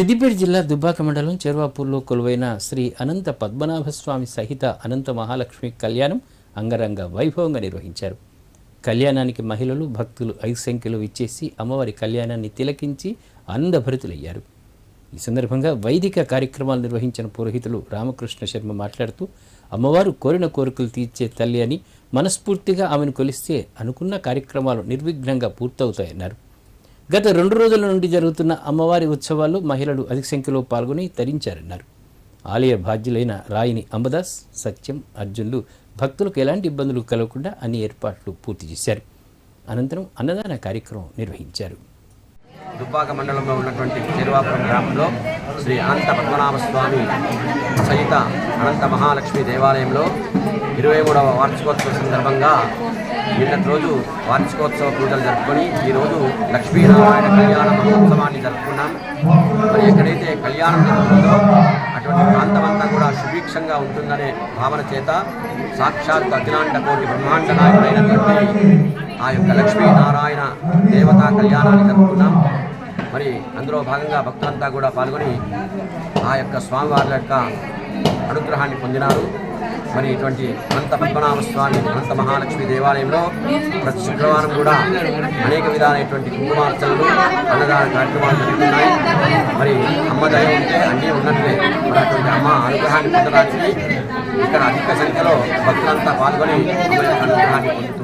సిద్దిపేట జిల్లా దుబ్బాక మండలం చెర్వాపూర్లో కొలువైన శ్రీ అనంత పద్మనాభస్వామి సహిత అనంత మహాలక్ష్మి కళ్యాణం అంగరంగ వైభవంగా నిర్వహించారు. కళ్యాణానికి మహిళలు భక్తులు ఐదు సంఖ్యలో ఇచ్చేసి అమ్మవారి కళ్యాణాన్ని తిలకించి ఆనందభరితులయ్యారు. ఈ సందర్భంగా వైదిక కార్యక్రమాలు నిర్వహించిన పురోహితులు రామకృష్ణ శర్మ మాట్లాడుతూ అమ్మవారు కోరిన కోరికలు తీర్చే తల్లి అని మనస్ఫూర్తిగా ఆమెను కొలిస్తే అనుకున్న కార్యక్రమాలు నిర్విఘ్నంగా పూర్తవుతాయన్నారు. గత రెండు రోజుల నుండి జరుగుతున్న అమ్మవారి ఉత్సవాల్లో మహిళలు అధిక సంఖ్యలో పాల్గొని తరించారన్నారు. ఆలయ బాధ్యులైన రాయిని అంబదాస్ సత్యం అర్జున్లు భక్తులకు ఎలాంటి ఇబ్బందులు కలగకుండా అన్ని ఏర్పాట్లు పూర్తి చేశారు. అనంతరం అన్నదాన కార్యక్రమం నిర్వహించారు. దుబ్బాక మండలంలో ఉన్నటువంటి చెరువాపురం గ్రామంలో శ్రీ అనంత పద్మనాభ స్వామి సహిత అనంత మహాలక్ష్మి దేవాలయంలో ఇరవై మూడవ వార్షికోత్సవ సందర్భంగా నిన్నటి రోజు వార్షికోత్సవ పూజలు జరుపుకొని ఈరోజు లక్ష్మీనారాయణ కళ్యాణ మహోత్సవాన్ని జరుపుకున్నాం. మరి ఎక్కడైతే కళ్యాణం జరుగుతుందో అటువంటి ప్రాంతమంతా కూడా సుభిక్షంగా ఉంటుందనే భావన చేత సాక్షాత్ అఖిలాండ కోటి బ్రహ్మాండ నాయకుడైనటువంటి ఆ యొక్క లక్ష్మీనారాయణ దేవతా కళ్యాణాన్ని జరుపుకున్నాం. మరి అందులో భాగంగా భక్తులంతా కూడా పాల్గొని ఆ యొక్క స్వామివారి యొక్క అనుగ్రహాన్ని పొందినారు. మరి ఇటువంటి అనంత పద్మనాభ స్వామి అనంత మహాలక్ష్మి దేవాలయంలో ప్రతి శుక్రవారం కూడా అనేక విధాలైనటువంటి కుంకుమార్చనలు అన్నదాన కార్యక్రమాలు జరుగుతున్నాయి. మరి అమ్మ దయ ఉంటే అన్నీ ఉన్నట్లే. మరి అటువంటి అమ్మ అనుగ్రహాన్ని పొందడానికి ఇక్కడ అధిక సంఖ్యలో భక్తులంతా పాల్గొని అమ్మ యొక్క అనుగ్రహాన్ని పొందుతున్నారు